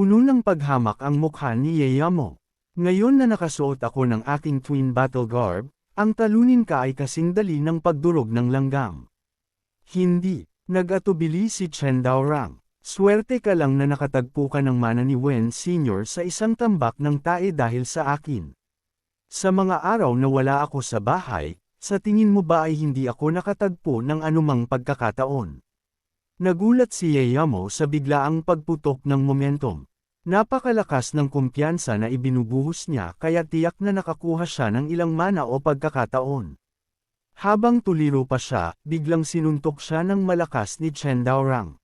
Puno ng paghamak ang mukha ni Yeyamo. Ngayon na nakasuot ako ng aking twin battle garb, ang talunin ka ay kasing dali ng pagdurog ng langgam. Hindi, nag-atubili si Chen Daorang. Swerte ka lang na nakatagpo ka ng mana ni Wen Sr. sa isang tambak ng tae dahil sa akin. Sa mga araw na wala ako sa bahay, sa tingin mo ba ay hindi ako nakatagpo ng anumang pagkakataon? Nagulat si Yeyamo sa biglaang pagputok ng momentum. Napakalakas ng kumpiyansa na ibinubuhos niya kaya tiyak na nakakuha siya ng ilang mana o pagkakataon. Habang tuliro pa siya, biglang sinuntok siya ng malakas ni Chen Daorang.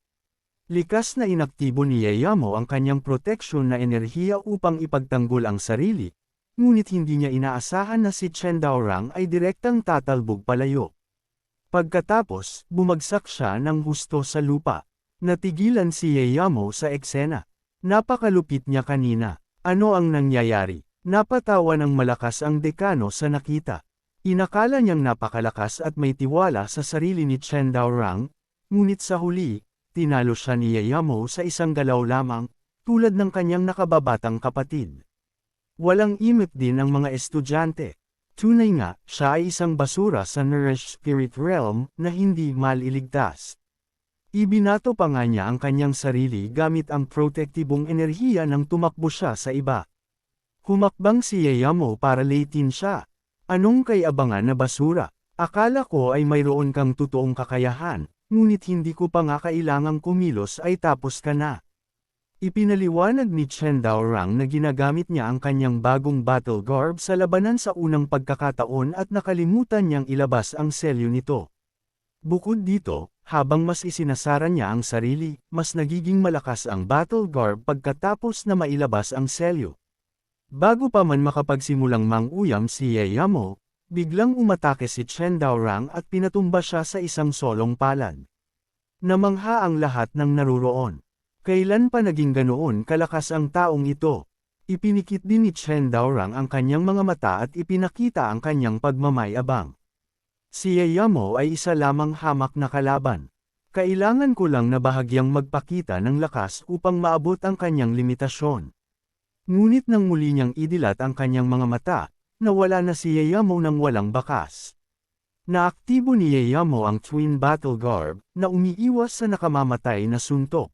Likas na inaktibo ni Yeyamo ang kanyang proteksyon na enerhiya upang ipagtanggol ang sarili, ngunit hindi niya inaasahan na si Chen Daorang ay direktang tatalbog palayo. Pagkatapos, bumagsak siya ng husto sa lupa. Natigilan si Yeyamo sa eksena. Napakalupit niya kanina. Ano ang nangyayari? Napatawa ng malakas ang dekano sa nakita. Inakala niyang napakalakas at may tiwala sa sarili ni Chen Daorang, ngunit sa huli, tinalo siya ni Yeyamo sa isang galaw lamang, tulad ng kanyang nakababatang kapatid. Walang imip din ang mga estudyante. Tunay nga, siya ay isang basura sa Nourish Spirit Realm na hindi maliligtas. Ibinato pa nga niya ang kanyang sarili gamit ang protektibong enerhiya nang tumakbo siya sa iba. Humakbang si Yeyamo para leitin siya. Anong kay abangan na basura? Akala ko ay mayroon kang totoong kakayahan, ngunit hindi ko pa nga kailangang kumilos ay tapos ka na. Ipinaliwanag ni Chen Daorang na ginagamit niya ang kanyang bagong battle garb sa labanan sa unang pagkakataon at nakalimutan niyang ilabas ang selyo nito. Bukod dito, habang mas isinasara niya ang sarili, mas nagiging malakas ang battle garb pagkatapos na mailabas ang selyo. Bago pa man makapagsimulang manguyam si Yeyamo, biglang umatake si Chen Daorang at pinatumba siya sa isang solong palad. Namangha ang lahat ng naruroon. Kailan pa naging ganoon kalakas ang taong ito? Ipinikit din ni Chen Daorang ang kanyang mga mata at ipinakita ang kanyang pagmamayabang. Si Yeyamo ay isa lamang hamak na kalaban. Kailangan ko lang na bahagyang magpakita ng lakas upang maabot ang kanyang limitasyon. Ngunit nang muli niyang idilat ang kanyang mga mata, nawala na si Yeyamo ng walang bakas. Naaktibo ni Yeyamo ang Twin Battle Garb, na umiiwas sa nakamamatay na suntok.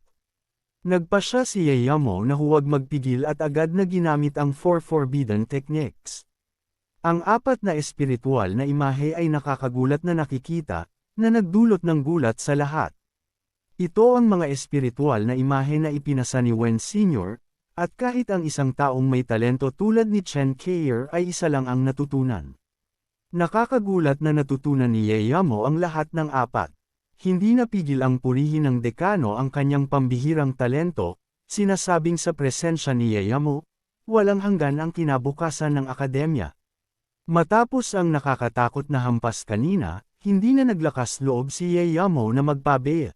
Nagpa siya si Yeyamo na huwag magpigil at agad na ginamit ang Four Forbidden Techniques. Ang apat na espiritual na imahe ay nakakagulat na nakikita, na nagdulot ng gulat sa lahat. Ito ang mga espiritual na imahe na ipinasa ni Wen Sr., at kahit ang isang taong may talento tulad ni Chen Kayer ay isa lang ang natutunan. Nakakagulat na natutunan ni Yeyamo ang lahat ng apat. Hindi napigil ang purihin ng dekano ang kanyang pambihirang talento, sinasabing sa presensya ni Yeyamo, walang hanggan ang kinabukasan ng akademya. Matapos ang nakakatakot na hampas kanina, hindi na naglakas loob si Yeyamo na magpabe.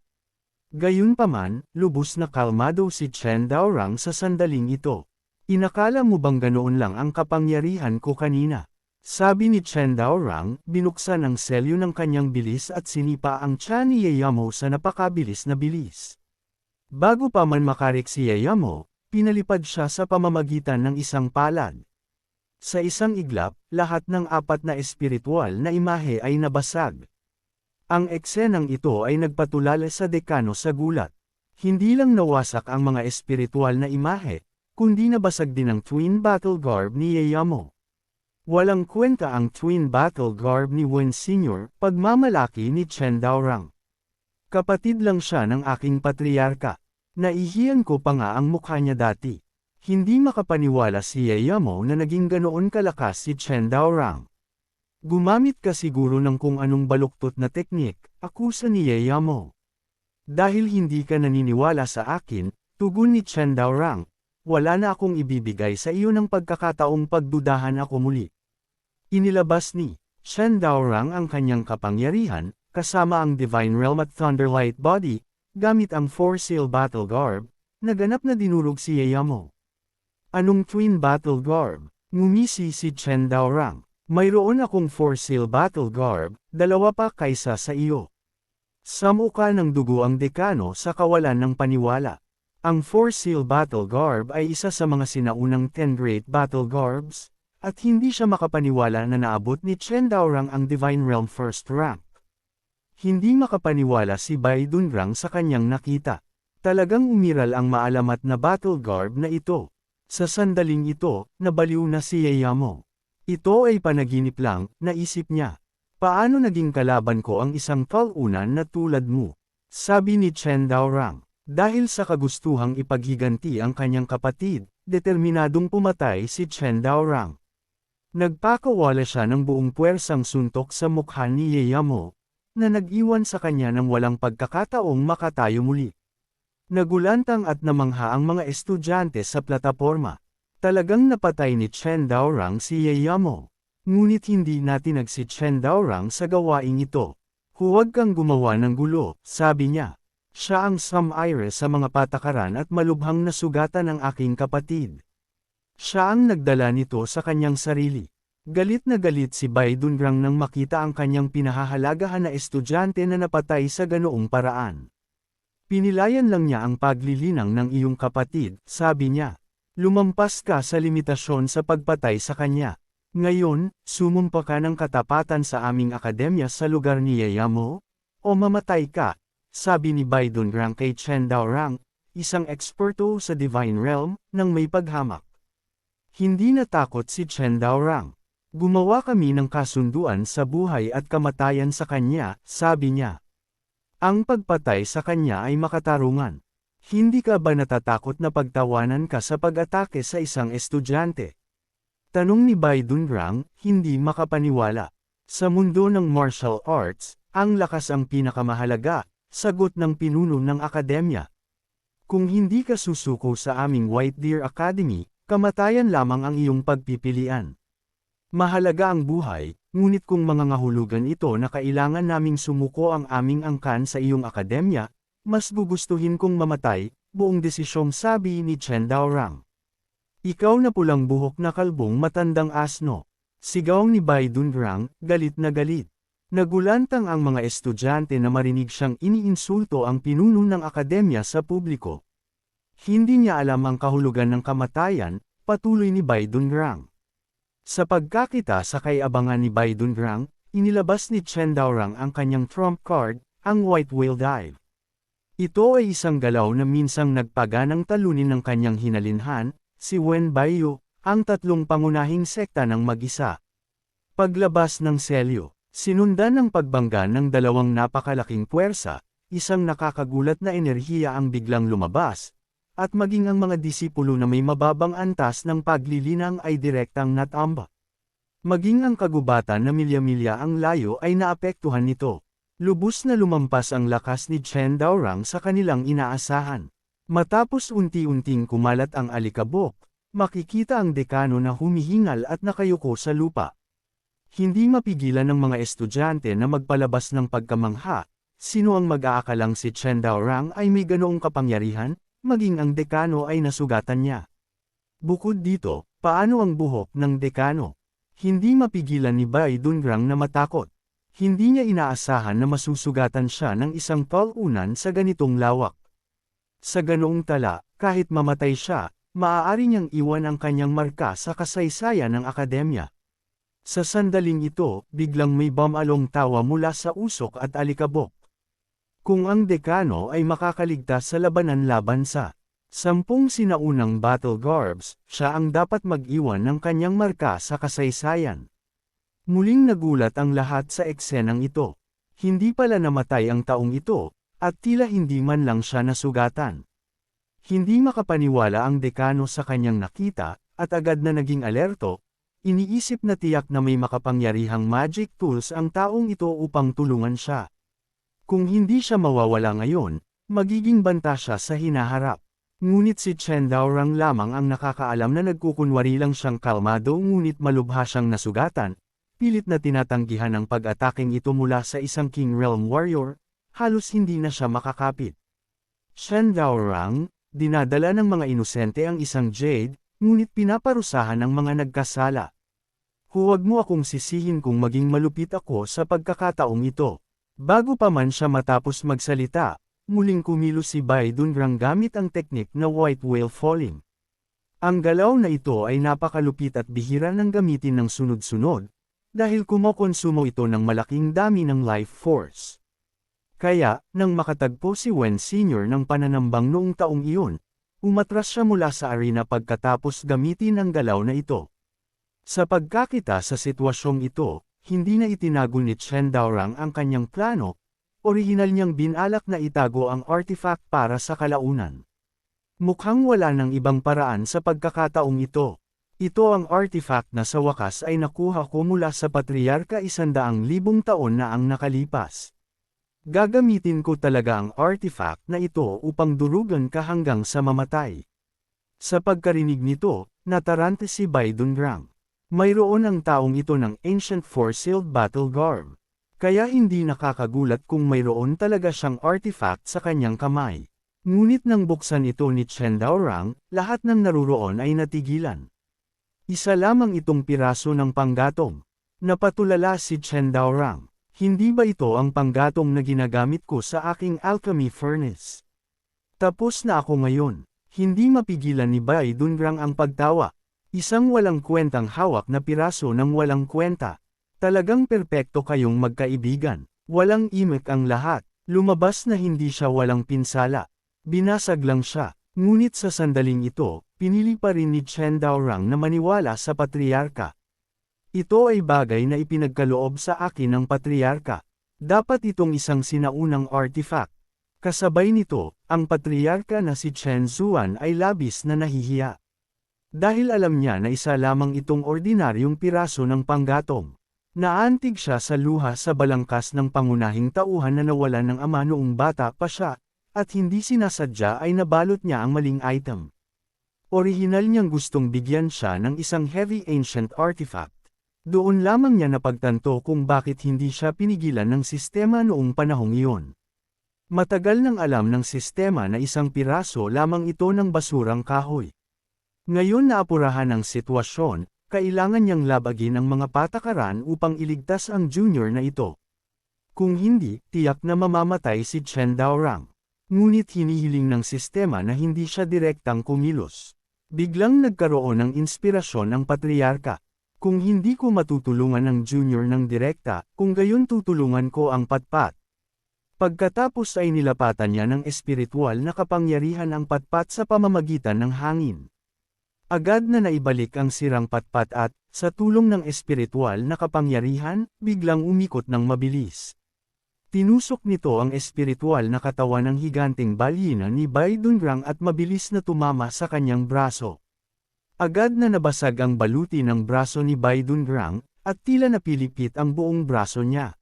Gayunpaman, lubos na kalmado si Chen Daorang sa sandaling ito. Inakala mo bang ganoon lang ang kapangyarihan ko kanina? Sabi ni Chen Daorang, binuksan ang selyo ng kanyang bilis at sinipa ang tiyan ni Yeyamo sa napakabilis na bilis. Bago pa man makarik si Yeyamo, pinalipad siya sa pamamagitan ng isang palad. Sa isang iglap, lahat ng apat na espiritual na imahe ay nabasag. Ang eksenang ito ay nagpatulala sa dekano sa gulat. Hindi lang nawasak ang mga espiritual na imahe, kundi nabasag din ang twin battle garb ni Yeyamo. Walang kwenta ang twin battle garb ni Wen Sr., pagmamalaki ni Chen Daorang. Kapatid lang siya ng aking patriarka. Naihiyan ko pa nga ang mukha niya dati. Hindi makapaniwala si Yeyamo na naging ganoon kalakas si Chen Daorang. Gumamit ka siguro ng kung anong baluktot na teknik, akusa ni Yeyamo. Dahil hindi ka naniniwala sa akin, tugon ni Chen Daorang, wala na akong ibibigay sa iyo ng pagkakataong pagdudahan ako muli. Inilabas ni Shen Daorang ang kanyang kapangyarihan, kasama ang Divine Realm at Thunderlight Body, gamit ang Four Seal Battle Garb, naganap na dinurog si Yeyamo. Anong Twin Battle Garb? Ngumisi si Chen Daorang. Mayroon akong Four Seal Battle Garb, dalawa pa kaysa sa iyo. Samuka ng dugo ang dekano sa kawalan ng paniwala. Ang Four Seal Battle Garb ay isa sa mga sinaunang 10 Great Battle Garbs, at hindi siya makapaniwala na naabot ni Chen Daorang ang Divine Realm First Rank. Hindi makapaniwala si Bai Dunrang sa kanyang nakita. Talagang umiral ang maalamat na battle garb na ito. Sa sandaling ito, nabaliw na si Yayamo. Ito ay panaginip lang, naisip niya. Paano naging kalaban ko ang isang talunan na tulad mo? Sabi ni Chen Daorang. Dahil sa kagustuhang ipaghiganti ang kanyang kapatid, determinadong pumatay si Chen Daorang. Nagpakawala siya ng buong puwersang suntok sa mukha ni Yeyamo, na nag-iwan sa kanya ng walang pagkakataong makatayo muli. Nagulantang at namangha ang mga estudyante sa plataporma. Talagang napatay ni Chen Daorang si Yeyamo. Ngunit hindi natinag si Chen Daorang sa gawaing ito. Huwag kang gumawa ng gulo, sabi niya. Siya ang sum-ire sa mga patakaran at malubhang nasugatan ng aking kapatid. Siya ang nagdala nito sa kanyang sarili. Galit na galit si Bai Dungrang nang makita ang kanyang pinahahalagahan na estudyante na napatay sa ganoong paraan. Pinilayan lang niya ang paglilinang ng iyong kapatid, sabi niya. Lumampas ka sa limitasyon sa pagpatay sa kanya. Ngayon, sumumpa ka ng katapatan sa aming akademya sa lugar ni Yayamo? O mamatay ka, sabi ni Baidun Rang kay Chen Daorang, isang eksperto sa Divine Realm, nang may paghamak. Hindi natakot si Chen Daorang. Gumawa kami ng kasunduan sa buhay at kamatayan sa kanya, sabi niya. Ang pagpatay sa kanya ay makatarungan. Hindi ka ba natatakot na pagtawanan ka sa pag-atake sa isang estudyante? Tanong ni Bai Dunrang, hindi makapaniwala. Sa mundo ng martial arts, ang lakas ang pinakamahalaga, Sagot ng pinuno ng akademya. Kung hindi ka susuko sa aming White Deer Academy, kamatayan lamang ang iyong pagpipilian. Mahalaga ang buhay, ngunit kung mga ngahulugan ito na kailangan naming sumuko ang aming angkan sa iyong akademya, mas gugustuhin kong mamatay, buong desisyong sabi ni Chen Daorang. Ikaw na pulang buhok na kalbong matandang asno. Sigaw ni Bai Dunrang, galit na galit. Nagulantang ang mga estudyante na marinig siyang iniinsulto ang pinuno ng akademya sa publiko. Hindi niya alam ang kahulugan ng kamatayan, patuloy ni Bai Dunrang. Sa pagkakita sa kay-abangan ni Bai Dunrang, inilabas ni Chen Daorang ang kanyang trump card, ang White Whale Dive. Ito ay isang galaw na minsang nagpaganang talunin ng kanyang hinalinhan, si Wen Baiyu, ang tatlong pangunahing sekta ng mag-isa. Paglabas ng selyo Sinundan ng pagbangga ng dalawang napakalaking puwersa, isang nakakagulat na enerhiya ang biglang lumabas, at maging ang mga disipulo na may mababang antas ng paglilinang ay direktang natamba. Maging ang kagubatan na milya-milya ang layo ay naapektuhan nito. Lubos na lumampas ang lakas ni Chen Daorang sa kanilang inaasahan. Matapos unti-unting kumalat ang alikabok, makikita ang dekano na humihingal at nakayuko sa lupa. Hindi mapigilan ng mga estudyante na magpalabas ng pagkamangha, sino ang mag-aakalang si Chen Daorang ay may ganoong kapangyarihan, maging ang dekano ay nasugatan niya. Bukod dito, paano ang buhok ng dekano? Hindi mapigilan ni Bai Dungrang na matakot. Hindi niya inaasahan na masusugatan siya ng isang talunan sa ganitong lawak. Sa ganoong tala, kahit mamatay siya, maaari niyang iwan ang kanyang marka sa kasaysayan ng akademya. Sa sandaling ito, biglang may bumalong tawa mula sa usok at alikabok. Kung ang dekano ay makakaligtas sa labanan laban sa sampung sinaunang battle garbs, siya ang dapat mag-iwan ng kanyang marka sa kasaysayan. Muling nagulat ang lahat sa eksenang ito. Hindi pala namatay ang taong ito, at tila hindi man lang siya nasugatan. Hindi makapaniwala ang dekano sa kanyang nakita, at agad na naging alerto, Iniisip na tiyak na may makapangyarihang magic tools ang taong ito upang tulungan siya. Kung hindi siya mawawala ngayon, magiging banta siya sa hinaharap. Ngunit si Chen Daorang lamang ang nakakaalam na nagkukunwari lang siyang kalmado ngunit malubha siyang nasugatan, pilit na tinatanggihan ang pag-ataking ito mula sa isang King Realm Warrior, halos hindi na siya makakapit. Shen Daorang, dinadala ng mga inosente ang isang jade, ngunit pinaparusahan ang mga nagkasala. Huwag mo akong sisihin kung maging malupit ako sa pagkakataong ito. Bago pa man siya matapos magsalita, muling kumilos si Bai Dungrang gamit ang teknik na white whale falling. Ang galaw na ito ay napakalupit at bihira ng gamitin ng sunod-sunod, dahil kumokonsumo ito ng malaking dami ng life force. Kaya, nang makatagpo si Wen Sr. ng pananambang noong taong iyon, umatras siya mula sa arena pagkatapos gamitin ang galaw na ito. Sa pagkakita sa sitwasyong ito, hindi na itinago ni Chen Daorang ang kanyang plano, orihinal niyang binalak na itago ang artifact para sa kalaunan. Mukhang wala ng ibang paraan sa pagkakataong ito. Ito ang artifact na sa wakas ay nakuha ko mula sa patriarka isandaang libong taon na ang nakalipas. Gagamitin ko talaga ang artifact na ito upang durugan ka hanggang sa mamatay. Sa pagkarinig nito, natarante si Baidungrang. Mayroon ang taong ito ng ancient four-sealed battle garb. Kaya hindi nakakagulat kung mayroon talaga siyang artifact sa kanyang kamay. Ngunit nang buksan ito ni Chen Daorang, lahat ng naruroon ay natigilan. Isa lamang itong piraso ng panggatong. Napatulala si Chen Daorang. Hindi ba ito ang panggatong na ginagamit ko sa aking alchemy furnace? Tapos na ako ngayon. Hindi mapigilan ni Bai Dungrang ang pagtawa. Isang walang kwentang hawak na piraso ng walang kwenta. Talagang perpekto kayong magkaibigan. Walang imik ang lahat. Lumabas na hindi siya walang pinsala. Binasag lang siya, ngunit sa sandaling ito, pinili pa rin ni Chen Daorang na maniwala sa patriarka. Ito ay bagay na ipinagkaloob sa akin ng patriarka. Dapat itong isang sinaunang artifact. Kasabay nito, ang patriarka na si Chen Zuan ay labis na nahihiya. Dahil alam niya na isa lamang itong ordinaryong piraso ng panggatong. Naantig siya sa luha sa balangkas ng pangunahing tauhan na nawalan ng ama noong bata pa siya, at hindi sinasadya ay nabalot niya ang maling item. Orihinal niyang gustong bigyan siya ng isang heavy ancient artifact. Doon lamang niya napagtanto kung bakit hindi siya pinigilan ng sistema noong panahong iyon. Matagal nang alam ng sistema na isang piraso lamang ito ng basurang kahoy. Ngayon na apurahan ang sitwasyon, kailangan niyang labagin ang mga patakaran upang iligtas ang junior na ito. Kung hindi, tiyak na mamamatay si Chen Daorang. Ngunit hinihiling ng sistema na hindi siya direktang kumilos. Biglang nagkaroon ng inspirasyon ang patriarka. Kung hindi ko matutulungan ng junior ng direkta, kung gayon tutulungan ko ang patpat. Pagkatapos ay nilapatan niya ng espiritual na kapangyarihan ang patpat sa pamamagitan ng hangin. Agad na naibalik ang sirang patpat at, sa tulong ng espiritual na kapangyarihan, biglang umikot ng mabilis. Tinusok nito ang espiritual na katawan ng higanting balyina ni Bai Dungrang at mabilis na tumama sa kanyang braso. Agad na nabasag ang baluti ng braso ni Bai Dungrang, at tila napilipit ang buong braso niya.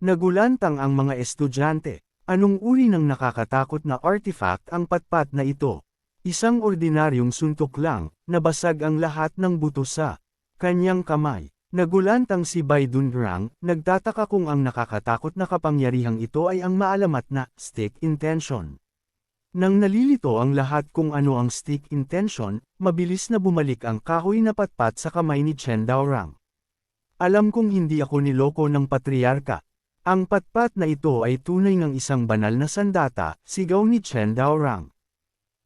Nagulantang ang mga estudyante, anong uri ng nakakatakot na artifact ang patpat na ito? Isang ordinaryong suntok lang, nabasag ang lahat ng buto sa kanyang kamay. Nagulantang si Bai Dunrang, nagtataka kung ang nakakatakot na kapangyarihang ito ay ang maalamat na stick intention. Nang nalilito ang lahat kung ano ang stick intention, mabilis na bumalik ang kahoy na patpat sa kamay ni Chen Daorang. Alam kong hindi ako niloko ng patriarka. Ang patpat na ito ay tunay ng isang banal na sandata, sigaw ni Chen Daorang.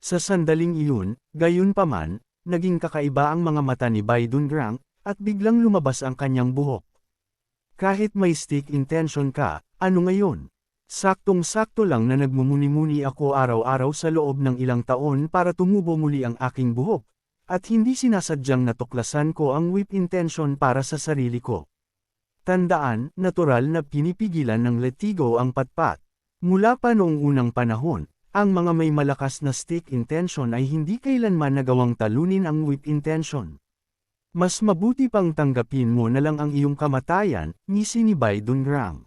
Sa sandaling iyon, gayon paman, naging kakaiba ang mga mata ni Bai Dungrang, at biglang lumabas ang kanyang buhok. Kahit may stick intention ka, ano ngayon? Saktong-sakto lang na nagmumuni-muni ako araw-araw sa loob ng ilang taon para tumubo muli ang aking buhok, at hindi sinasadyang natuklasan ko ang whip intention para sa sarili ko. Tandaan, natural na pinipigilan ng letigo ang patpat. Mula pa noong unang panahon, ang mga may malakas na stick intention ay hindi kailanman nagawang talunin ang whip intention. Mas mabuti pang tanggapin mo na lang ang iyong kamatayan, ngisi ni Bai Dungrang.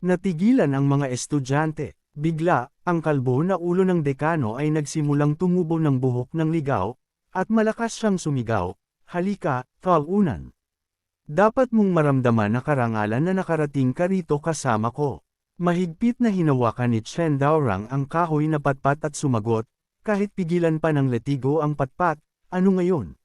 Natigilan ang mga estudyante. Bigla, ang kalbo na ulo ng dekano ay nagsimulang tumubo ng buhok ng ligaw, at malakas siyang sumigaw, Halika, talunan. Dapat mong maramdaman na karangalan na nakarating ka rito kasama ko. Mahigpit na hinawakan ni Chen Daorang ang kahoy na patpat at sumagot, kahit pigilan pa ng letigo ang patpat, ano ngayon?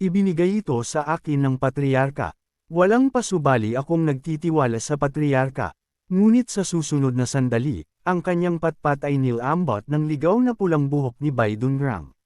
Ibinigay ito sa akin ng patriarka. Walang pasubali akong nagtitiwala sa patriarka. Ngunit sa susunod na sandali, Ang kanyang patpat ay nilambot ng ligaw na pulang buhok ni Bai Dungrang.